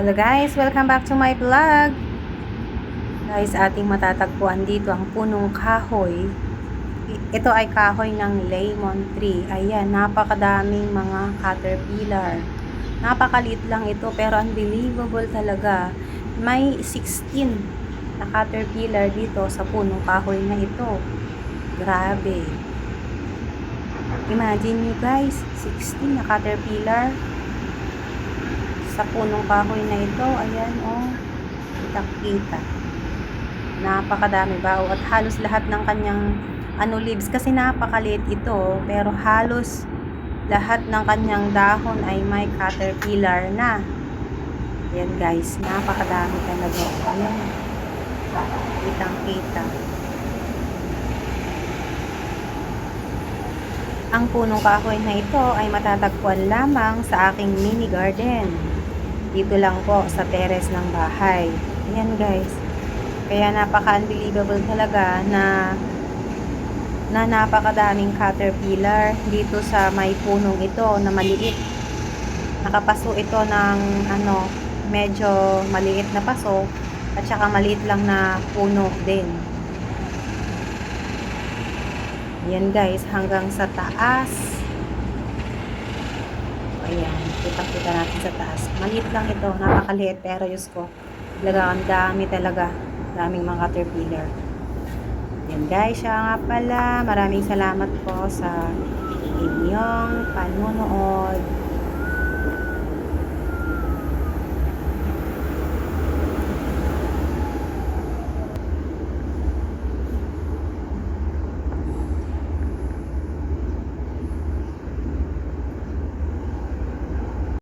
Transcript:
Hello guys, welcome back to my vlog. Guys, ating matatagpuan dito ang punong kahoy. Ito ay kahoy ng lemon tree. Ayan, napakadaming mga caterpillar. Napakaliit lang ito pero unbelievable talaga. May 16 na caterpillar dito sa punong kahoy na ito. Grabe. Imagine nyo guys, 16 na caterpillar sa punong kahoy na ito. Ayan, oh. Kita-kita. Napakadami ba? At halos lahat ng kanyang ano leaves kasi napakaliit ito pero halos lahat ng kanyang dahon ay may caterpillar na. Ayan guys, napakadami talaga. Ayan. Kitang-kita. Ang punong kahoy na ito ay matatagpuan lamang sa aking mini garden. Dito lang po sa teres ng bahay. Ayan guys. Kaya napaka-unbelievable talaga na na napakadaming caterpillar dito sa may punong ito na maliit. Nakapaso ito ng ano, medyo maliit na paso at saka maliit lang na puno din. Yan guys, hanggang sa taas. Ayan, kita-kita natin sa taas. Maliit lang ito, napakaliit pero Diyos ko, talaga ang dami talaga. Daming mga caterpillar. Yan guys, siya nga pala. Maraming salamat po sa inyong panunood.